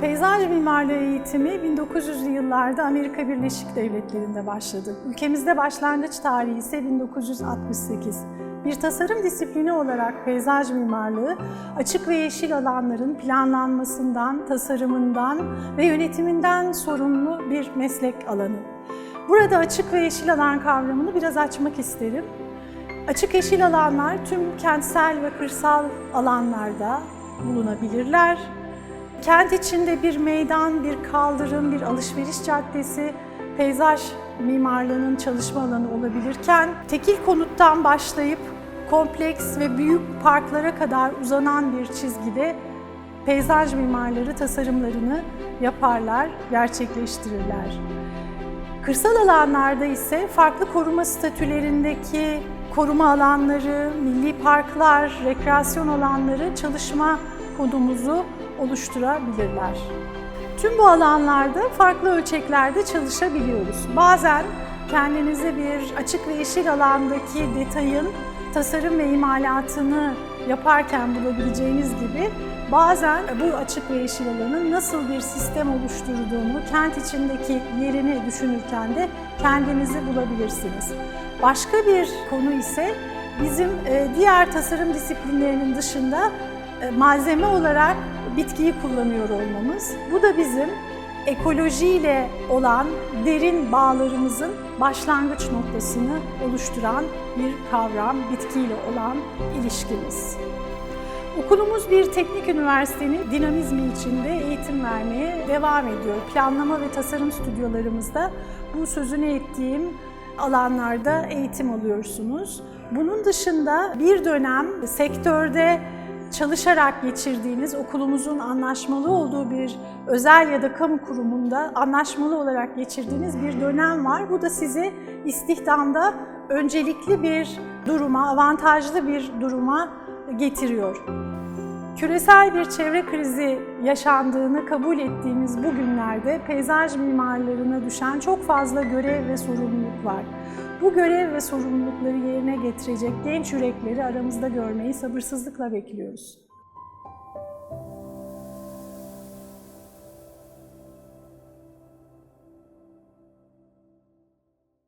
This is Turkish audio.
Peyzaj mimarlığı eğitimi 1900'lü yıllarda Amerika Birleşik Devletleri'nde başladı. Ülkemizde başlangıç tarihi ise 1968. Bir tasarım disiplini olarak peyzaj mimarlığı, açık ve yeşil alanların planlanmasından, tasarımından ve yönetiminden sorumlu bir meslek alanı. Burada açık ve yeşil alan kavramını biraz açmak isterim. Açık yeşil alanlar tüm kentsel ve kırsal alanlarda bulunabilirler. Kent içinde bir meydan, bir kaldırım, bir alışveriş caddesi, peyzaj mimarlığının çalışma alanı olabilirken tekil konuttan başlayıp kompleks ve büyük parklara kadar uzanan bir çizgide peyzaj mimarları tasarımlarını yaparlar, gerçekleştirirler. Kırsal alanlarda ise farklı koruma statülerindeki koruma alanları, milli parklar, rekreasyon alanları çalışma konumuzu oluşturabilirler. Tüm bu alanlarda farklı ölçeklerde çalışabiliyoruz. Bazen kendinize bir açık ve yeşil alandaki detayın tasarım ve imalatını yaparken bulabileceğiniz gibi bazen bu açık ve yeşil alanın nasıl bir sistem oluşturduğunu, kent içindeki yerini düşünürken de kendinizi bulabilirsiniz. Başka bir konu ise bizim e, diğer tasarım disiplinlerinin dışında e, malzeme olarak bitkiyi kullanıyor olmamız. Bu da bizim ekolojiyle olan derin bağlarımızın başlangıç noktasını oluşturan bir kavram, bitkiyle olan ilişkimiz. Okulumuz bir teknik üniversitenin dinamizmi içinde eğitim vermeye devam ediyor. Planlama ve tasarım stüdyolarımızda bu sözünü ettiğim alanlarda eğitim alıyorsunuz. Bunun dışında bir dönem sektörde çalışarak geçirdiğiniz, okulumuzun anlaşmalı olduğu bir özel ya da kamu kurumunda anlaşmalı olarak geçirdiğiniz bir dönem var. Bu da sizi istihdamda öncelikli bir duruma, avantajlı bir duruma getiriyor. Küresel bir çevre krizi yaşandığını kabul ettiğimiz bu günlerde peyzaj mimarlarına düşen çok fazla görev ve sorumluluk var. Bu görev ve sorumlulukları yerine getirecek genç yürekleri aramızda görmeyi sabırsızlıkla bekliyoruz.